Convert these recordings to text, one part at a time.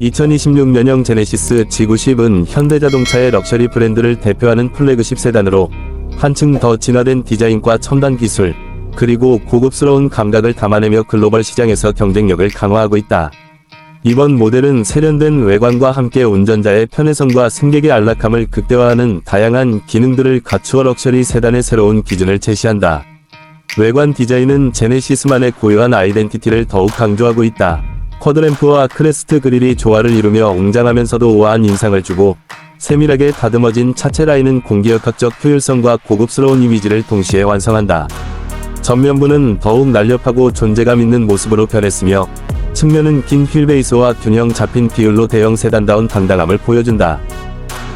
2026년형 제네시스 G90은 현대자동차의 럭셔리 브랜드를 대표하는 플래그십 세단으로 한층 더 진화된 디자인과 첨단 기술, 그리고 고급스러운 감각을 담아내며 글로벌 시장에서 경쟁력을 강화하고 있다. 이번 모델은 세련된 외관과 함께 운전자의 편해성과 승객의 안락함을 극대화하는 다양한 기능들을 갖추어 럭셔리 세단의 새로운 기준을 제시한다. 외관 디자인은 제네시스만의 고유한 아이덴티티를 더욱 강조하고 있다. 쿼드램프와 크레스트 그릴이 조화를 이루며 웅장하면서도 우아한 인상을 주고 세밀하게 다듬어진 차체 라인은 공기역학적 효율성과 고급스러운 이미지를 동시에 완성한다. 전면부는 더욱 날렵하고 존재감 있는 모습으로 변했으며 측면은 긴 휠베이스와 균형 잡힌 비율로 대형 세단다운 당당함을 보여준다.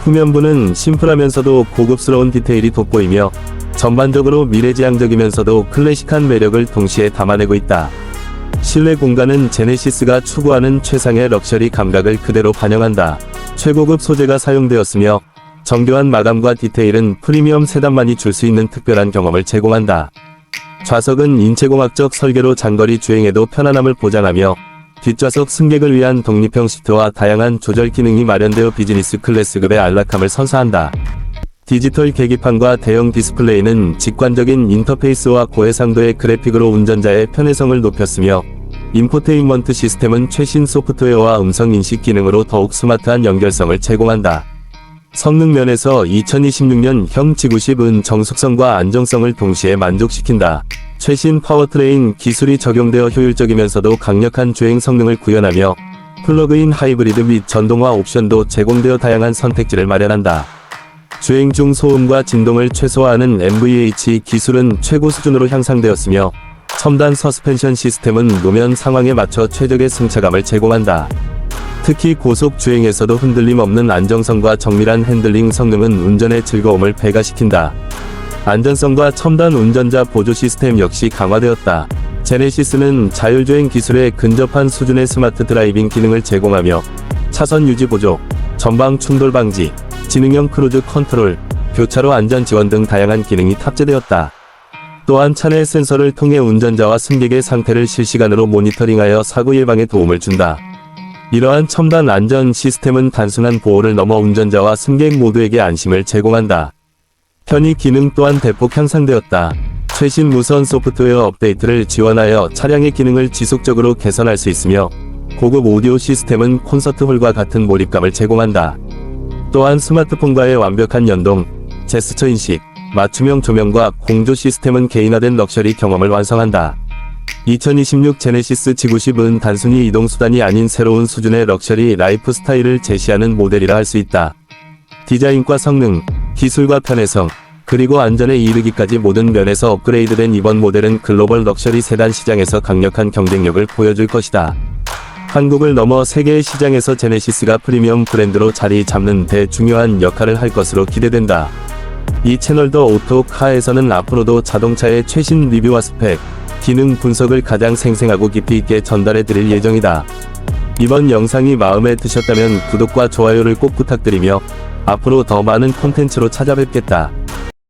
후면부는 심플하면서도 고급스러운 디테일이 돋보이며 전반적으로 미래지향적이면서도 클래식한 매력을 동시에 담아내고 있다. 실내 공간은 제네시스가 추구하는 최상의 럭셔리 감각을 그대로 반영한다. 최고급 소재가 사용되었으며 정교한 마감과 디테일은 프리미엄 세단만이 줄 수 있는 특별한 경험을 제공한다. 좌석은 인체공학적 설계로 장거리 주행에도 편안함을 보장하며 뒷좌석 승객을 위한 독립형 시트와 다양한 조절 기능이 마련되어 비즈니스 클래스급의 안락함을 선사한다. 디지털 계기판과 대형 디스플레이는 직관적인 인터페이스와 고해상도의 그래픽으로 운전자의 편해성을 높였으며 인포테인먼트 시스템은 최신 소프트웨어와 음성 인식 기능으로 더욱 스마트한 연결성을 제공한다. 성능 면에서 2026년 형 G90은 정숙성과 안정성을 동시에 만족시킨다. 최신 파워트레인 기술이 적용되어 효율적이면서도 강력한 주행 성능을 구현하며 플러그인 하이브리드 및 전동화 옵션도 제공되어 다양한 선택지를 마련한다. 주행 중 소음과 진동을 최소화하는 MVH 기술은 최고 수준으로 향상되었으며 첨단 서스펜션 시스템은 노면 상황에 맞춰 최적의 승차감을 제공한다. 특히 고속 주행에서도 흔들림 없는 안정성과 정밀한 핸들링 성능은 운전의 즐거움을 배가시킨다. 안전성과 첨단 운전자 보조 시스템 역시 강화되었다. 제네시스는 자율주행 기술에 근접한 수준의 스마트 드라이빙 기능을 제공하며 차선 유지 보조, 전방 충돌 방지, 지능형 크루즈 컨트롤, 교차로 안전 지원 등 다양한 기능이 탑재되었다. 또한 차내 센서를 통해 운전자와 승객의 상태를 실시간으로 모니터링하여 사고 예방에 도움을 준다. 이러한 첨단 안전 시스템은 단순한 보호를 넘어 운전자와 승객 모두에게 안심을 제공한다. 편의 기능 또한 대폭 향상되었다. 최신 무선 소프트웨어 업데이트를 지원하여 차량의 기능을 지속적으로 개선할 수 있으며 고급 오디오 시스템은 콘서트홀과 같은 몰입감을 제공한다. 또한 스마트폰과의 완벽한 연동, 제스처 인식, 맞춤형 조명과 공조 시스템은 개인화된 럭셔리 경험을 완성한다. 2026 제네시스 G90은 단순히 이동수단이 아닌 새로운 수준의 럭셔리 라이프 스타일을 제시하는 모델이라 할 수 있다. 디자인과 성능, 기술과 편해성, 그리고 안전에 이르기까지 모든 면에서 업그레이드된 이번 모델은 글로벌 럭셔리 세단 시장에서 강력한 경쟁력을 보여줄 것이다. 한국을 넘어 세계의 시장에서 제네시스가 프리미엄 브랜드로 자리 잡는 데 중요한 역할을 할 것으로 기대된다. 이 채널 더 오토카에서는 앞으로도 자동차의 최신 리뷰와 스펙, 기능 분석을 가장 생생하고 깊이 있게 전달해 드릴 예정이다. 이번 영상이 마음에 드셨다면 구독과 좋아요를 꼭 부탁드리며 앞으로 더 많은 콘텐츠로 찾아뵙겠다.